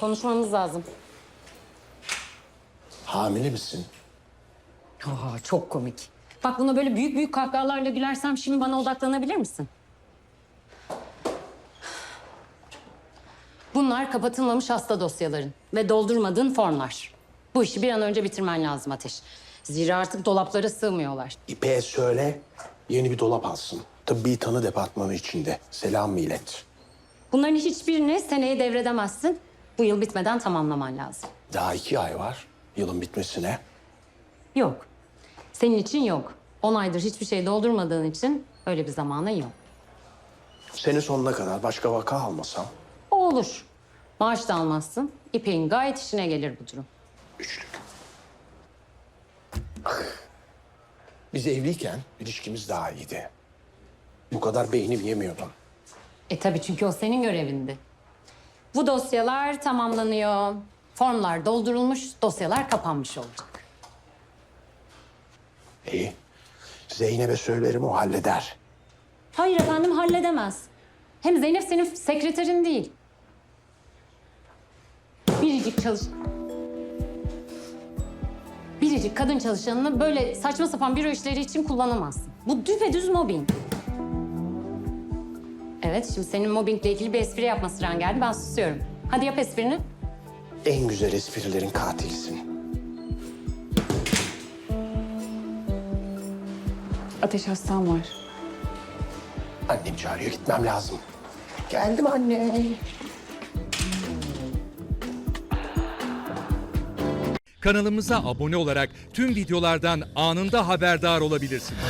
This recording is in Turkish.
Konuşmamız lazım. Hamile misin? Aa, çok komik. Bak buna böyle büyük büyük kahkahalarla gülersem şimdi bana odaklanabilir misin? Bunlar kapatılmamış hasta dosyaların ve doldurmadığın formlar. Bu işi bir an önce bitirmen lazım Ateş. Zira artık dolaplara sığmıyorlar. İpek'e söyle yeni bir dolap alsın. Tıbbi tanı departmanı içinde. Selam millet. Bunların hiçbirini seneye devredemezsin. Bu yıl bitmeden tamamlaman lazım. Daha iki ay var yılın bitmesine. Yok. Senin için yok. 10 aydır hiçbir şey doldurmadığın için öyle bir zamanın yok. Sene sonuna kadar başka vaka almasam O olur. Maaş da almazsın. İpek'in gayet işine gelir bu durum. üçlük. Ah. Biz evliyken ilişkimiz daha iyiydi. Bu kadar beynim yemiyordum. E tabii çünkü o senin görevindi. Bu dosyalar tamamlanıyor. Formlar doldurulmuş, dosyalar kapanmış olacak. İyi. Zeynep'e söylerim o halleder. Hayır efendim halledemez. Hem Zeynep senin sekreterin değil. Biricik çalış... Biricik kadın çalışanını böyle saçma sapan büro işleri için kullanamazsın. Bu düpedüz mobbing. Evet, şimdi senin mobbingle ilgili bir espri yapma sıran geldi. Ben susuyorum. Hadi yap esprini. En güzel esprilerin katilisin. Ateş hastam var. Annem çağırıyor gitmem lazım. Geldim anne. Kanalımıza abone olarak tüm videolardan anında haberdar olabilirsiniz.